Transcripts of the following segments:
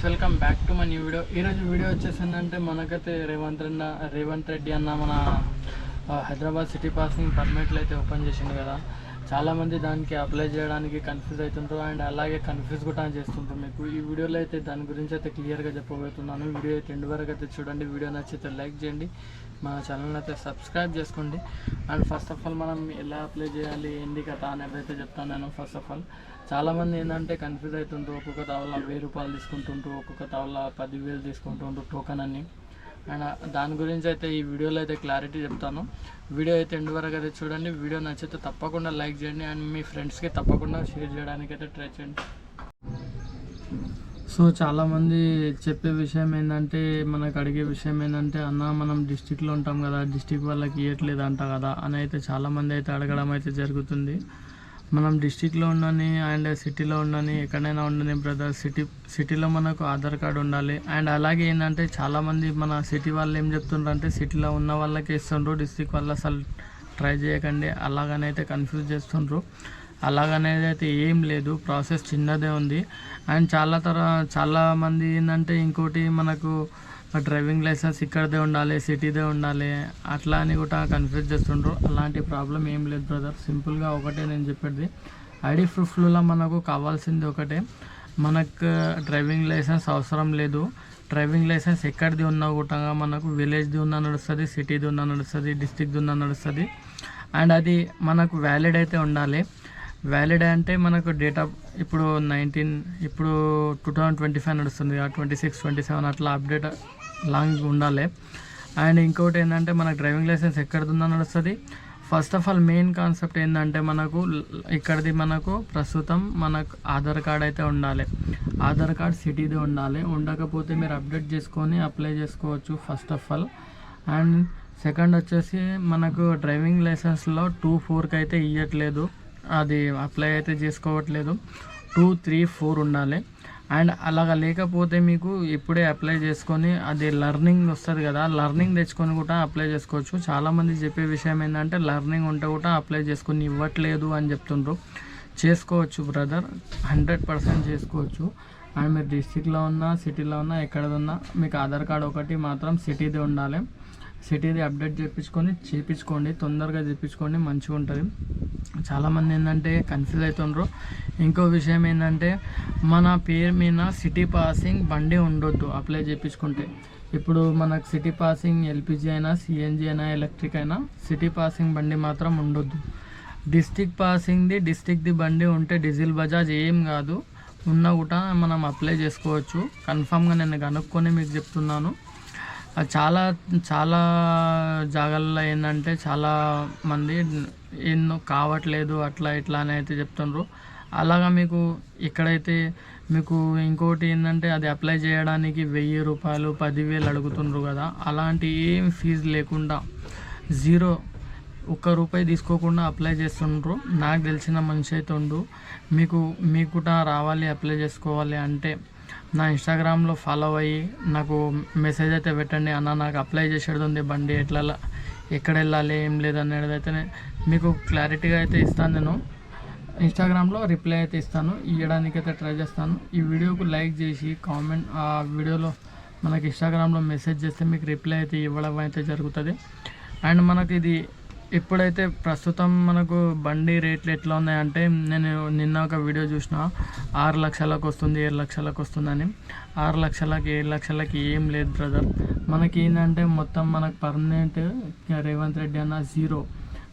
Guys welcome back to my new video ఈరోజు video వచ్చేసిందంటే మనకైతే రేవంత్ రెడ్డి రేవంత్ రెడ్డి అన్న మన హైదరాబాద్ సిటీ పాసింగ్ పర్మిట్లు అయితే ఓపెన్ చేసింది కదా. చాలామంది దానికి అప్లై చేయడానికి కన్ఫ్యూజ్ అవుతుంటారు అండ్ అలాగే కన్ఫ్యూజ్ కూడా చేస్తుంటారు. మీకు ఈ వీడియోలో అయితే దాని గురించి అయితే క్లియర్గా చెప్పబోతున్నాను. వీడియో అయితే ఎండ్ వరకు అయితే చూడండి. వీడియో నచ్చితే లైక్ చేయండి. మా ఛానల్ అయితే సబ్స్క్రైబ్ చేసుకోండి. అండ్ ఫస్ట్ ఆఫ్ ఆల్ మనం ఎలా అప్లై చేయాలి ఏంది కథ అనేది అయితే చెప్తాను నేను ఫస్ట్ ఆఫ్ ఆల్ చాలామంది ఏంటంటే కన్ఫ్యూజ్ అవుతుంటారు. ఒక్కొక్క తవల వెయ్యి రూపాయలు తీసుకుంటుంటారు. ఒక్కొక్క తవల పదివేలు తీసుకుంటుంటారు. టోకన్ అని అండ్ దాని గురించి అయితే ఈ వీడియోలో అయితే క్లారిటీ చెప్తాను. వీడియో అయితే ఎండు వరకు అయితే చూడండి. వీడియో నచ్చితే తప్పకుండా లైక్ చేయండి అండ్ మీ ఫ్రెండ్స్కి తప్పకుండా షేర్ చేయడానికి అయితే ట్రై చేయండి. సో చాలామంది చెప్పే విషయం ఏంటంటే మనకు అడిగే విషయం ఏంటంటే అన్న మనం డిస్టిక్లో ఉంటాం కదా డిస్టిక్ వాళ్ళకి ఇవ్వట్లేదు అంట కదా అని అయితే చాలామంది అయితే అడగడం అయితే జరుగుతుంది. మనం డిస్టిక్లో ఉండని అండ్ సిటీలో ఉండని ఎక్కడైనా ఉండని బ్రదర్ సిటీ సిటీలో మనకు ఆధార్ కార్డు ఉండాలి. అండ్ అలాగే ఏంటంటే చాలామంది మన సిటీ వాళ్ళు ఏం చెప్తుండ్రు అంటే సిటీలో ఉన్న వాళ్ళకి ఇస్తుండ్రు డిస్టిక్ వాళ్ళు అసలు ట్రై చేయకండి. అలాగనైతే కన్ఫ్యూజ్ చేస్తుండ్రు. అలాగనేది అయితే ఏం లేదు. ప్రాసెస్ చిన్నదే ఉంది. అండ్ చాలా తర చాలామంది ఏంటంటే ఇంకోటి మనకు డ్రైవింగ్ లైసెన్స్ ఇక్కడదే ఉండాలి సిటీదే ఉండాలి అట్లా అని కూడా కన్ఫ్యూజ్ చేస్తుండ్రు. అలాంటి ప్రాబ్లం ఏం లేదు బ్రదర్ సింపుల్గా ఒకటే నేను చెప్పేది. ఐడి ప్రూఫ్లలో మనకు కావాల్సింది ఒకటే. మనకు డ్రైవింగ్ లైసెన్స్ అవసరం లేదు. డ్రైవింగ్ లైసెన్స్ ఎక్కడిది ఉన్నా కూడా మనకు విలేజ్ది ఉన్నా నడుస్తుంది సిటీది ఉన్నా నడుస్తుంది డిస్టిక్ది ఉన్నా నడుస్తుంది. అండ్ అది మనకు వ్యాలిడ్ అయితే ఉండాలి. వ్యాలిడ్ అంటే మనకు డేట్ ఆఫ్ ఇప్పుడు నైన్టీన్ ఇప్పుడు టూ థౌజండ్ ట్వంటీ ఫైవ్ నడుస్తుంది. ట్వంటీ సిక్స్ ట్వంటీ సెవెన్ అట్లా అప్డేట్ లాంగ్ ఉండాలి. అండ్ ఇంకోటి ఏంటంటే మనకు డ్రైవింగ్ లైసెన్స్ ఎక్కడిది వస్తుంది first of all main concept ఏంటంటే మనకు ఇక్కడిది మనకు ప్రస్తుతం మనకు ఆధార్ కార్డ్ అయితే ఉండాలి. ఆధార్ కార్డ్ సిటీది ఉండాలి. ఉండకపోతే మీరు అప్డేట్ చేసుకొని అప్లై చేసుకోవచ్చు first of all and second వచ్చేసి మనకు డ్రైవింగ్ లైసెన్స్లో టూ ఫోర్కి అయితే ఇవ్వట్లేదు అది అప్లై అయితే చేసుకోవట్లేదు. టూ త్రీ ఫోర్ ఉండాలి. అండ్ అలాగ లేకపోతే మీకు ఇప్పుడే అప్లై చేసుకొని అది లర్నింగ్ వస్తుంది కదా లర్నింగ్ తెచ్చుకొని కూడా అప్లై చేసుకోవచ్చు. చాలామంది చెప్పే విషయం ఏంటంటే లర్నింగ్ ఉంటే కూడా అప్లై చేసుకొని ఇవ్వట్లేదు అని చెప్తుండ్రు. చేసుకోవచ్చు బ్రదర్ హండ్రెడ్ పర్సెంట్ చేసుకోవచ్చు. అండ్ మీరు డిస్టిక్లో ఉన్నా సిటీలో ఉన్నా ఎక్కడ ఉన్నా మీకు ఆధార్ కార్డ్ ఒకటి మాత్రం సిటీది ఉండాలి. సిటీది అప్డేట్ చేయించుకొని చేయించుకోండి తొందరగా చేయించుకోండి మంచిగా ఉంటుంది. చాలామంది ఏంటంటే కన్ఫ్యూజ్ అవుతుండ్రు ఇంకో విషయం ఏంటంటే మన పేరు మీద సిటీ పాసింగ్ బండి ఉండొద్దు అప్లై చేయించుకుంటే ఇప్పుడు మనకు సిటీ పాసింగ్ ఎల్పిజి అయినా సిఎన్జి అయినా ఎలక్ట్రిక్ అయినా సిటీ పాసింగ్ బండి మాత్రం ఉండొద్దు. డిస్టిక్ పాసింగ్ది డిస్టిక్ది బండి ఉంటే డీజిల్ బజాజ్ ఏం కాదు. ఉన్నా కూడా మనం అప్లై చేసుకోవచ్చు. కన్ఫామ్గా నేను కనుక్కొని మీకు చెప్తున్నాను. చాలా చాలా జాగాల్లో ఏంటంటే చాలా మంది ఎన్నో కావట్లేదు అట్లా ఇట్లా అని అయితే చెప్తుండ్రు. అలాగా మీకు ఎక్కడైతే మీకు ఇంకోటి ఏంటంటే అది అప్లై చేయడానికి వెయ్యి రూపాయలు పదివేలు అడుగుతుండ్రు కదా. అలాంటి ఏం ఫీజు లేకుండా జీరో ఒక్క రూపాయి తీసుకోకుండా అప్లై చేస్తుండ్రు. నాకు తెలిసిన మనిషి అయితే ఉండు. మీకు మీకు కూడా రావాలి అప్లై చేసుకోవాలి అంటే నా ఇన్స్టాగ్రామ్లో ఫాలో అయ్యి నాకు మెసేజ్ అయితే పెట్టండి అన్న నాకు అప్లై చేసేది ఉంది బండి ఎట్లా ఎక్కడ వెళ్ళాలి ఏం లేదు అయితే మీకు క్లారిటీగా అయితే ఇస్తాను నేను. ఇన్స్టాగ్రామ్లో రిప్లై అయితే ఇస్తాను ఇవ్వడానికి అయితే ట్రై చేస్తాను. ఈ వీడియోకు లైక్ చేసి కామెంట్ ఆ వీడియోలో మనకి ఇన్స్టాగ్రామ్లో మెసేజ్ చేస్తే మీకు రిప్లై అయితే ఇవ్వడం అయితే జరుగుతుంది. అండ్ మనకి ఇది ఇప్పుడైతే ప్రస్తుతం మనకు బండి రేట్లు ఎట్లా ఉన్నాయంటే నేను నిన్న ఒక వీడియో చూసిన. ఆరు లక్షలకు వస్తుంది ఏడు లక్షలకు వస్తుందని. ఆరు లక్షలకి ఏడు లక్షలకి ఏం లేదు బ్రదర్. మనకి ఏంటంటే మొత్తం మనకు పర్మనెంట్ రేవంత్ రెడ్డి అన్న జీరో.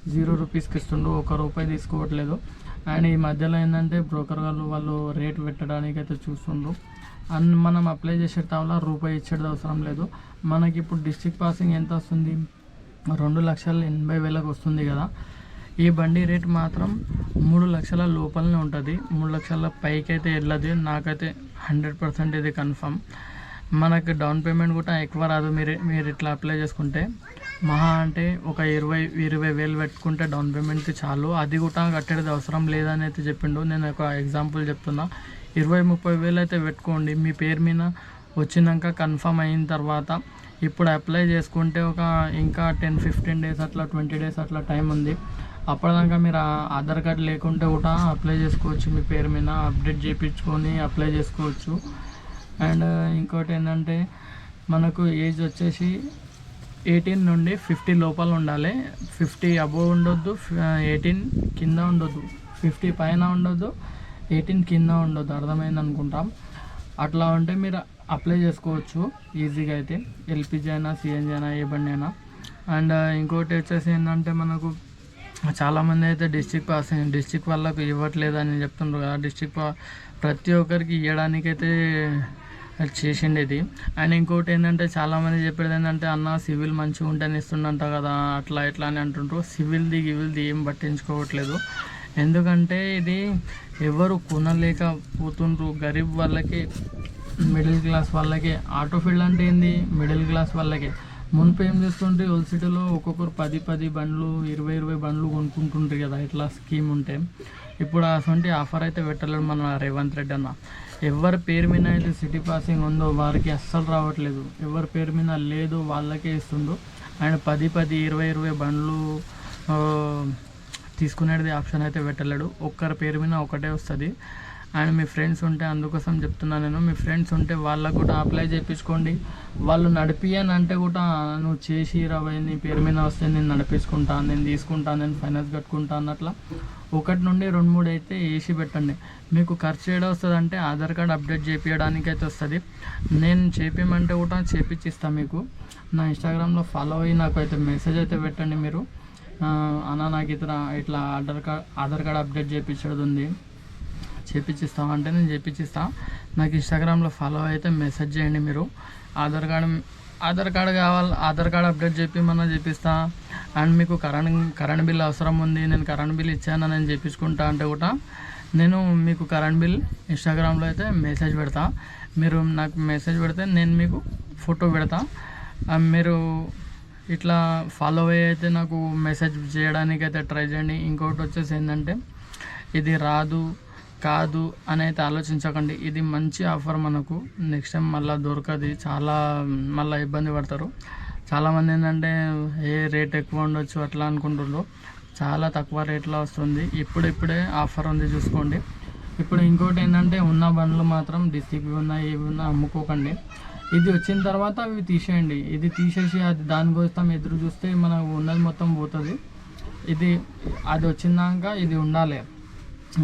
జీరో రూపీస్కి ఇస్తుండు ఒక రూపాయి తీసుకోవట్లేదు. అండ్ ఈ మధ్యలో ఏంటంటే బ్రోకర్ వాళ్ళు వాళ్ళు రేట్ పెట్టడానికి అయితే చూస్తుండ్రు. అండ్ మనం అప్లై చేసే తావల రూపాయి ఇచ్చేది అవసరం లేదు. మనకి ఇప్పుడు డిస్ట్రిక్ట్ పాసింగ్ ఎంత వస్తుంది? రెండు లక్షల ఎనభై వేలకు వస్తుంది కదా. ఈ బండి రేట్ మాత్రం మూడు లక్షల లోపలనే ఉంటుంది. మూడు లక్షల పైకి అయితే వెళ్ళదు నాకైతే హండ్రెడ్ పర్సెంట్ ఇది కన్ఫర్మ్. మనకు డౌన్ పేమెంట్ కూడా ఎక్కువ రాదు. మీరు మీరు ఇట్లా అప్లై చేసుకుంటే మహా అంటే ఒక ఇరవై ఇరవై వేలు పెట్టుకుంటే డౌన్ పేమెంట్కి చాలు. అది కూడా కట్టేది అవసరం లేదని అయితే చెప్పిండు. నేను ఒక ఎగ్జాంపుల్ చెప్తున్నా. ఇరవై ముప్పై వేలు అయితే పెట్టుకోండి. మీ పేరు మీద వచ్చినాక కన్ఫర్మ్ అయిన తర్వాత ఇప్పుడు అప్లై చేసుకుంటే ఒక ఇంకా టెన్ ఫిఫ్టీన్ డేస్ అట్లా ట్వంటీ డేస్ అట్లా టైం ఉంది. అప్పటిదాకా మీరు ఆధార్ కార్డ్ లేకుంటే కూడా అప్లై చేసుకోవచ్చు మీ పేరు మీద అప్డేట్ చేయించుకొని అప్లై చేసుకోవచ్చు. అండ్ uh, ఇంకోటి ఏంటంటే మనకు ఏజ్ వచ్చేసి ఎయిటీన్ నుండి ఫిఫ్టీ లోపల ఉండాలి. ఫిఫ్టీ అబోవ్ ఉండొద్దు uh, ఎయిటీన్ కింద ఉండొద్దు. ఫిఫ్టీ పైన ఉండొద్దు ఎయిటీన్ కింద ఉండొద్దు. అర్థమైంది అనుకుంటాం. అట్లా ఉంటే మీరు అప్లై చేసుకోవచ్చు ఈజీగా అయితే. ఎల్పిజి అయినా సిఎన్జీ అయినా ఏ బండి అయినా. అండ్ ఇంకోటి వచ్చేసి ఏంటంటే మనకు చాలామంది అయితే డిస్టిక్ పాస్ డిస్టిక్ వాళ్ళకు ఇవ్వట్లేదు అని చెప్తుండ్రు కదా. డిస్టిక్ పా ప్రతి ఒక్కరికి ఇవ్వడానికైతే చేసిండు ఇది అండ్ ఇంకోటి ఏంటంటే చాలామంది చెప్పేది ఏంటంటే అన్న సివిల్ మంచిగా ఉంటేనే ఇస్తుండంట కదా అట్లా ఇట్లా అని అంటుండ్రు. సివిల్ది గివిల్ది ఏం పట్టించుకోవట్లేదు. ఎందుకంటే ఇది ఎవరు కొనలేకపోతుండ్రు. గరీబ్ వాళ్ళకి మిడిల్ క్లాస్ వాళ్ళకే. ఆటో ఫీల్డ్ అంటే ఏంది? మిడిల్ క్లాస్ వాళ్ళకే. మునుపు ఏం చేస్తుంటే ఓల్డ్ సిటీలో ఒక్కొక్కరు పది పది బండ్లు ఇరవై ఇరవై బండ్లు కొనుక్కుంటుంటారు కదా ఇట్లా స్కీమ్ ఉంటే. ఇప్పుడు అటువంటి ఆఫర్ అయితే పెట్టలేడు మన రేవంత్ రెడ్డి అన్న. ఎవరి పేరు మీద అయితే సిటీ పాసింగ్ ఉందో వారికి అస్సలు రావట్లేదు. ఎవరి పేరు మీద లేదో వాళ్ళకే ఇస్తుందో అండ్ పది పది ఇరవై ఇరవై బండ్లు తీసుకునేది ఆప్షన్ అయితే పెట్టలేడు. ఒక్కరి పేరు మీద ఒకటే వస్తుంది. అండ్ మీ ఫ్రెండ్స్ ఉంటే అందుకోసం చెప్తున్నాను నేను. మీ ఫ్రెండ్స్ ఉంటే వాళ్ళకు కూడా అప్లై చేయించుకోండి. వాళ్ళు నడిపియని అంటే కూడా నువ్వు చేసి ఇరవై నీ పేరు మీద వస్తే నేను నడిపించుకుంటా నేను తీసుకుంటాను నేను ఫైనాన్స్ కట్టుకుంటా అన్నట్ల. ఒకటి నుండి రెండు మూడు అయితే వేసి పెట్టండి. మీకు ఖర్చు ఏడా వస్తుంది అంటే ఆధార్ కార్డ్ అప్డేట్ చేపించడానికి అయితే వస్తుంది. నేను చేపించమంటే కూడా చేపించిస్తాను మీకు. నా ఇన్స్టాగ్రామ్లో ఫాలో అయ్యి నాకు అయితే మెసేజ్ అయితే పెట్టండి మీరు. అన్న నాకు ఇతర ఇట్లా Aadhaar card Aadhaar card update చేయించడం ఉంది. చేపించిస్తాం అంటే నేను చేపించిస్తా నాకు ఇన్స్టాగ్రామ్లో ఫాలో అయితే మెసేజ్ చేయండి మీరు. ఆధార్ కార్డు ఆధార్ కార్డు కావాలి ఆధార్ కార్డు అప్డేట్ చెప్పిమన్నా చేపిస్తా. అండ్ మీకు కరెంట్ కరెంట్ బిల్ అవసరం ఉంది నేను కరెంట్ బిల్ ఇచ్చాను నేను చేపించుకుంటా అంటే కూడా నేను మీకు కరెంట్ బిల్ ఇన్స్టాగ్రామ్లో అయితే మెసేజ్ పెడతా. మీరు నాకు మెసేజ్ పెడితే నేను మీకు ఫోటో పెడతా. మీరు ఇట్లా ఫాలో అయ్యి అయితే నాకు మెసేజ్ చేయడానికి అయితే ట్రై చేయండి. ఇంకోటి వచ్చేసి ఏంటంటే ఇది రాదు. కాదు అని అయితే ఆలోచించకండి. ఇది మంచి ఆఫర్ మనకు. నెక్స్ట్ టైం మళ్ళీ దొరకదు. చాలా మళ్ళీ ఇబ్బంది పడతారు. చాలామంది ఏంటంటే ఏ రేట్ ఎక్కువ ఉండొచ్చు అట్లా అనుకుంటుండ్రు చాలా తక్కువ రేట్లో వస్తుంది. ఇప్పుడు ఇప్పుడే ఆఫర్ ఉంది చూసుకోండి. ఇప్పుడు ఇంకోటి ఏంటంటే ఉన్న బండ్లు మాత్రం డిస్టిక్ ఉన్నాయి ఇవి ఉన్నా అమ్ముకోకండి. ఇది వచ్చిన తర్వాత అవి తీసేయండి. ఇది తీసేసి అది దానికోసం ఎదురు చూస్తే మనకు ఉన్నది మొత్తం పోతుంది. ఇది అది వచ్చినాక ఇది ఉండాలి.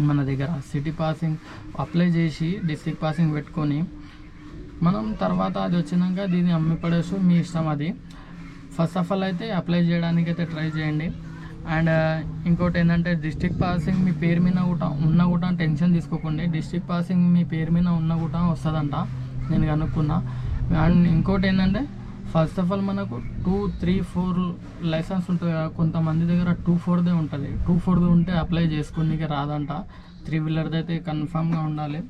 మన దగ్గర. సిటీ పాసింగ్ అప్లై చేసి డిస్ట్రిక్ట్ పాసింగ్ పెట్టుకొని మనం తర్వాత అది వచ్చినాక దీన్ని అమ్మి పడేసు మీ ఇష్టం అది. ఫస్ట్ ఆఫ్ ఆల్ అయితే అప్లై చేయడానికి అయితే ట్రై చేయండి. అండ్ uh, ఇంకోటి ఏంటంటే డిస్ట్రిక్ట్ పాసింగ్ మీ పేరు మీద కూడా ఉన్న కూడా టెన్షన్ తీసుకోకండి. డిస్ట్రిక్ట్ పాసింగ్ మీ పేరు మీద ఉన్న కూడా వస్తుందంట. నేను కనుక్కున్నా. అండ్ ఇంకోటి ఏంటంటే ఫస్ట్ ఆఫ్ ఆల్ మనకు టూ త్రీ ఫోర్ లైసెన్స్ ఉంటుంది కదా. కొంతమంది దగ్గర టూ ఫోర్దే ఉంటుంది. టూ ఫోర్ది ఉంటే అప్లై చేసుకోనికి రాదంట. త్రీ వీలర్ది అయితే కన్ఫామ్గా ఉండాలి.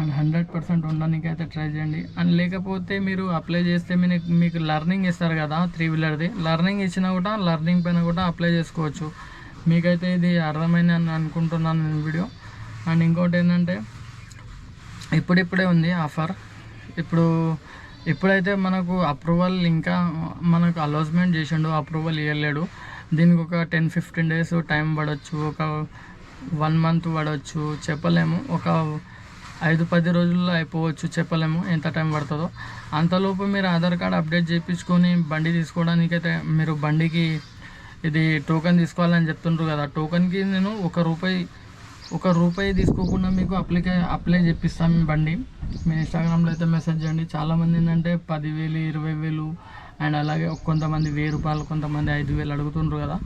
అండ్ హండ్రెడ్ పర్సెంట్ ఉండడానికి అయితే ట్రై చేయండి. అండ్ లేకపోతే మీరు అప్లై చేస్తే మీకు మీకు లర్నింగ్ ఇస్తారు కదా త్రీ వీలర్ది లర్నింగ్ ఇచ్చినా కూడా లర్నింగ్ పైన కూడా అప్లై చేసుకోవచ్చు. మీకైతే ఇది అర్థమైంది అని అనుకుంటున్నాను నేను వీడియో. అండ్ ఇంకోటి ఏంటంటే ఇప్పుడిప్పుడే ఉంది ఆఫర్ ఇప్పుడు ఇప్పుడైతే మనకు అప్రూవల్ ఇంకా మనకు అలౌన్స్మెంట్ చేసిండు అప్రూవల్ ఇవ్వలేడు దీనికి ఒక టెన్ ఫిఫ్టీన్ డేస్ టైం పడవచ్చు ఒక వన్ మంత్ పడవచ్చు చెప్పలేము. ఒక ఐదు పది రోజుల్లో అయిపోవచ్చు చెప్పలేము ఎంత టైం పడుతుందో. అంతలోపు మీరు ఆధార్ కార్డ్ అప్డేట్ చేయించుకొని బండి తీసుకోవడానికి అయితే మీరు బండికి ఇది టోకెన్ తీసుకోవాలని చెప్తుండ్రు కదా. టోకెన్కి నేను ఒక రూపాయి ఒక రూపాయి తీసుకోకుండా మీకు అప్లికే అప్లై చేపిస్తాం మీ బండి. మీ ఇన్స్టాగ్రామ్లో అయితే మెసేజ్ చేయండి. చాలామంది ఏంటంటే పదివేలు ఇరవై వేలు అండ్ అలాగే కొంతమంది వెయ్యి రూపాయలు కొంతమంది ఐదు వేలు అడుగుతుండ్రు కదా.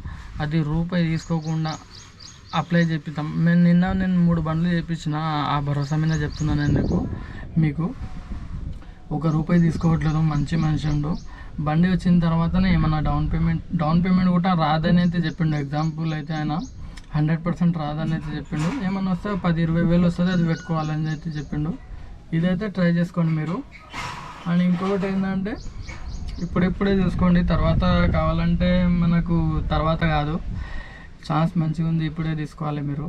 అది రూపాయి తీసుకోకుండా అప్లై చేపిస్తాం నేను నిన్న నేను మూడు బండ్లు చేయించిన ఆ భరోసా మీద చెప్తున్నాను నేను మీకు మీకు ఒక రూపాయి తీసుకోవట్లేదు. మంచి మనిషి ఉండు. బండి వచ్చిన తర్వాతనే ఏమన్నా డౌన్ పేమెంట్ డౌన్ పేమెంట్ కూడా రాదని అయితే చెప్పిండు. ఎగ్జాంపుల్ అయితే ఆయన. హండ్రెడ్ పర్సెంట్ రాదని అయితే చెప్పిండు. ఏమన్నా వస్తే పది ఇరవై వేలు వస్తుంది అది పెట్టుకోవాలని అయితే చెప్పిండు. ఇదైతే ట్రై చేసుకోండి మీరు. అండ్ ఇంకొకటి ఏంటంటే ఇప్పుడిప్పుడే చూసుకోండి. తర్వాత కావాలంటే మనకు తర్వాత కాదు. ఛాన్స్ మంచిగా ఉంది ఇప్పుడే తీసుకోవాలి మీరు.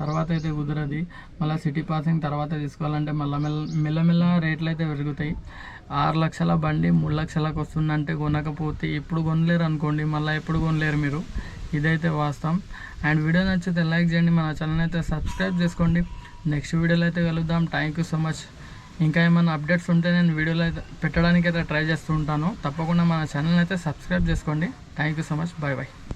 తర్వాత అయితే కుదరది. మళ్ళీ సిటీ పాసింగ్ తర్వాత తీసుకోవాలంటే మళ్ళీ మెల్ల మెల్లమెల్ల రేట్లు అయితే పెరుగుతాయి. ఆరు లక్షల బండి మూడు లక్షలకు వస్తుందంటే కొనకపోతే ఇప్పుడు కొనలేరు అనుకోండి మళ్ళీ ఎప్పుడు కొనలేరు మీరు. ఇదైతే వాస్తవం. అండ్ వీడియో నచ్చితే లైక్ చేయండి మన ఛానల్ అయితే సబ్స్క్రైబ్ చేసుకోండి. నెక్స్ట్ వీడియోలో అయితే కలుద్దాం. థ్యాంక్ యూ సో మచ్ ఇంకా ఏమైనా అప్డేట్స్ ఉంటే నేను వీడియోలో అయితే పెట్టడానికి అయితే ట్రై చేస్తూ ఉంటాను. తప్పకుండా మన ఛానల్ అయితే సబ్స్క్రైబ్ చేసుకోండి. Thank you so much bye bye